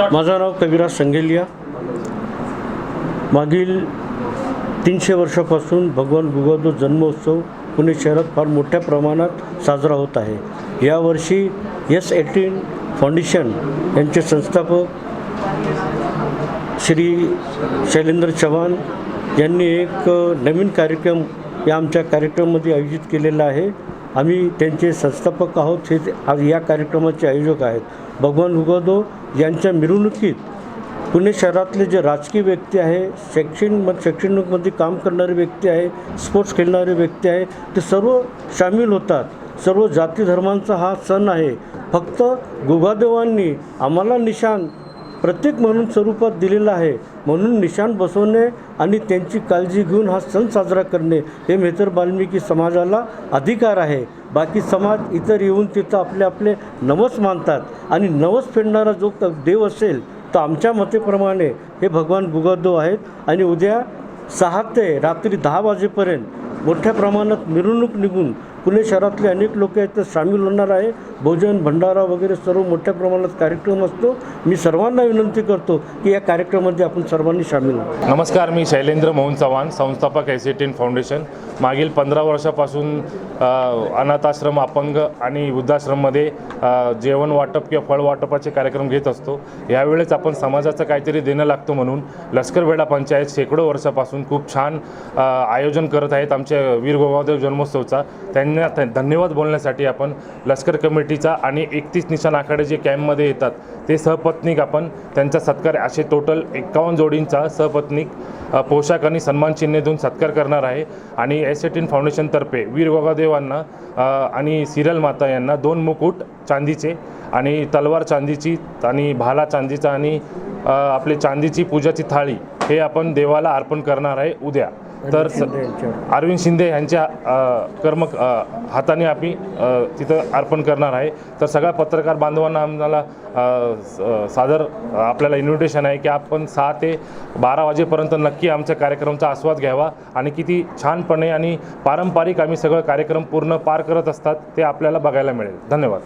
माझं नाव कविराज संगेलिया. मागील तीनशे वर्षापासून भगवान गुगोदो जन्मोत्सव पुणे शहरात फार मोठ्या प्रमाणात साजरा होत आहे. यावर्षी एस एटीन फाउंडेशन यांचे संस्थापक श्री शैलेंद्र चव्हाण यांनी एक नवीन कार्यक्रम या आमच्या कार्यक्रमामध्ये आयोजित केलेला आहे. आम्ही त्यांचे संस्थापक आहोत हे आज या कार्यक्रमाचे आयोजक आहेत. भगवान उगवदो यांच्या मिरवणुकीत पुणे शहरातले जे राजकीय व्यक्ती आहे शैक्षणिक शैक्षणिकमध्ये काम करणारे व्यक्ती आहे स्पोर्ट्स खेळणारे व्यक्ती आहे ते सर्व सामील होतात. सर्व जाती धर्मांचा हा सण आहे. फक्त गुगादेवांनी आम्हाला निशान प्रत्येक म्हणून स्वरूपात दिलेला आहे. म्हणून निशाण बसवणे आणि त्यांची काळजी घेऊन हा सण साजरा करणे हे मेहतर वाल्मिकी समाजाला अधिकार आहे. बाकी समाज इतर येऊन तिथं आपले आपले नवस मानतात आणि नवस फेडणारा जो क- देव असेल तर आमच्या मतेप्रमाणे हे भगवान गुगदो आहेत आणि उद्या सहा ते रात्री दहा वाजेपर्यंत मोठ्या प्रमाणात मिरवणूक निघून पुणे शहरातले अनेक लोक आहेत ते सामील होणार आहे. भोजन भंडारा वगैरे सर्व मोठ्या प्रमाणात कार्यक्रम असतो. मी सर्वांना विनंती करतो की या कार्यक्रमामध्ये आपण सर्वांनी सामील व्हावं. नमस्कार मी शैलेंद्र मोहन चव्हाण संस्थापक एस फाउंडेशन मागील पंधरा वर्षापासून अनाथाश्रम अपंग आणि वृद्धाश्रममध्ये जेवण वाटप किंवा फळ वाटपाचे कार्यक्रम घेत असतो. यावेळेस आपण समाजाचं काहीतरी देणं लागतो म्हणून लष्करवेढा पंचायत शेकडो वर्षापासून खूप छान आयोजन करत आहेत आमच्या वीर गोगावदेव जन्मोत्सवचा. त्यांनी त्या- धन्यवाद बोलण्यासाठी आपण लष्कर कमिटीचा आणि एकतीस निशाण आखाडे जे कॅम्पमध्ये येतात ते सहपत्नीक आपण त्यांचा सत्कार असे टोटल एक्कावन्न जोडींचा सहपत्नीक पोशाख आणि सन्मान चिन्हे देऊन सत्कार करणार आहे. आणि एस एटीन फाउंडेशनतर्फे वीर गोगादेवांना आणि सिरल माता यांना दोन मुकुट चांदीचे आणि तलवार चांदीची आणि भाला चांदीचा आणि आपली चांदीची पूजाची थाळी हे आपण देवाला अर्पण करणार आहे उद्या. तर. अरविंद शिंदे यांच्या कर्म हाताने आम्ही तिथं अर्पण करणार आहे. तर सगळ्या पत्रकार बांधवांना आम्हाला सादर आपल्याला इन्व्हिटेशन आहे की आपण सहा ते बारा वाजेपर्यंत नक्की आमच्या कार्यक्रमाचा आस्वाद घ्यावा आणि किती छानपणे आणि पारंपरिक आम्ही सगळं कार्यक्रम पूर्ण पार करत असतात ते आपल्याला बघायला मिळेल. धन्यवाद.